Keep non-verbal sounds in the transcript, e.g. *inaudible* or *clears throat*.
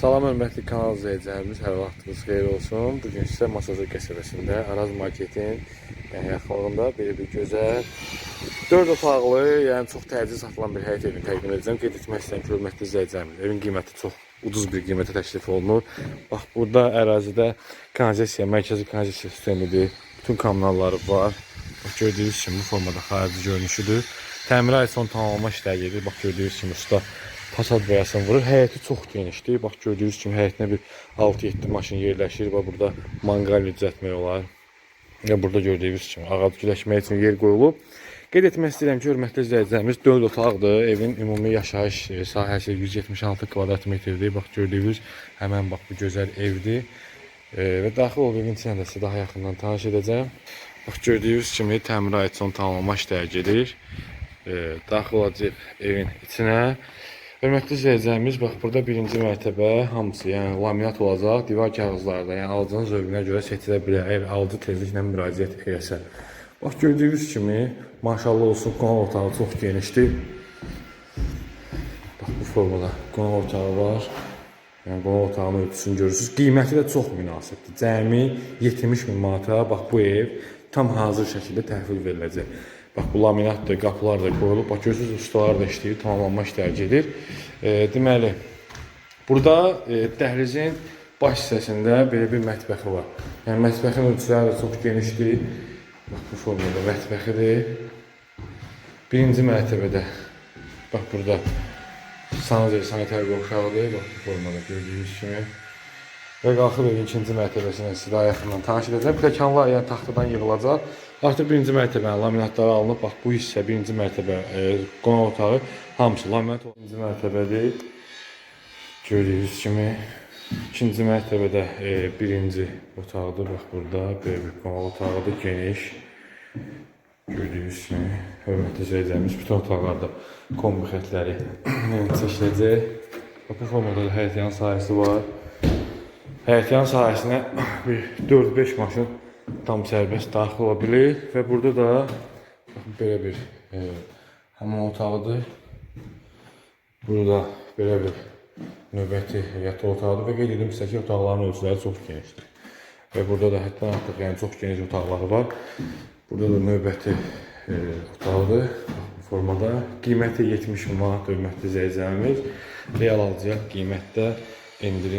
Salam hörmətli kanal izləyicilərimiz, hər vaxtınız xeyir olsun. Bu gün sizə Masazır qəsəbəsində Araz Marketin yəni yaxınlığında belə bir gözəl 4 otaqlı, yəni çox təcil satılan bir həyət evini təqdim edəcəm. Qeyd etmək istəyirəm ki, hörmətli izləyicilərimiz, evin qiyməti çox ucuz bir qiymətə təklif olunur. Bax, burada ərazidə kanalizasiya, mərkəzi kanalizasiya sistemidir. Bütün kommunalları var. Bax, gördüyünüz kimi bu formada xarici görünüşüdür. Təmirə aid son tamamlama işləri gedir. Bax, gördüyünüz kimi usta fasad boyasını vurur. Həyəti çox genişdir. Bax gördüyünüz kimi həyətinə bir 6-7 maşın yerləşir. Bax burada manqal düzəltmək olar. Və burada gördüyünüz kimi ağac güləşmək üçün yer qoyulub. Qeyd etmək istəyirəm ki, hörmətli izləyicilərimiz 4 otaqdır. Evin ümumi yaşayış sahəsi 176 kvadrat metrdir. Bax gördüyünüz həmin bax bu gözəl evdir. E, və daxil olub evin içində sizə daha yaxından tanış edəcəm. Bax gördüyünüz kimi təmirə aid son tamamlama işləri gedir. E, daxil olacaq evin içinə. Hörmətli izləyicilərimiz, bax burada birinci mərtəbə hamısı, yəni laminat olacaq, divar kağızları da, yəni alıcının zövqünə görə seçilə bilər, əgər alıcı tezliklə müraciət etsə. Bax gördüyünüz kimi, maşallah olsun, qonaq otağı çox genişdir. Bax bu formada qonaq otağı var. Yəni qonaq otağının ölçüsünü görürsüz. Qiyməti də çox münasibdir. Cəmi 70 min manata bax bu ev tam hazır şəkildə təhvil veriləcək. Bax bu laminatdır, qapılar da qoyulub. Bax görürsüz ustalar da işləyir, tamamlanma işləri gedir. E, deməli burada e, dəhlizin baş hissəsində belə bir mətbəxi var. Yəni mətbəxin ölçüləri də çox genişdir. Bax bu formada mətbəxidir. Birinci mərtəbədə bax burada sanitär qovşağıdır. Bax bu formada gördüyünüz kimi. Və qalxıb evin ikinci mərtəbəsinə sizə daha yaxından tanış edəcəm. Pləkanlar yəni taxtadan yığılacaq. Artıq birinci mərtəbənin laminatları alınıb. Bax bu hissə birinci mərtəbə e, qonaq otağı hamısı laminat birinci mərtəbədir. Gördüyünüz kimi ikinci mərtəbədə e, birinci otaqdır. Bax burada belə bir qonaq otağıdır, geniş. Gördüyünüz kimi hörmətli izləyicilərimiz bütün otaqlarda kombi xətləri *clears throat* çəkiləcək. Bax bu formada da həyətyan sahəsi var. Həyətyan sahəsinə *coughs* bir 4-5 maşın tam sərbəst daxil ola bilir və burada da belə bir e, hamam otağıdır. Burada belə bir növbəti yataq otağıdır və qeyd edim sizə ki, otaqların ölçüləri genişdir. Və burada da həddən artıq yəni çox geniş otaqları var. Burada da növbəti e, otaqdır. Bu formada qiyməti 70 manat hörmətli izləyicilərimiz. Real alacaq qiymətdə endirim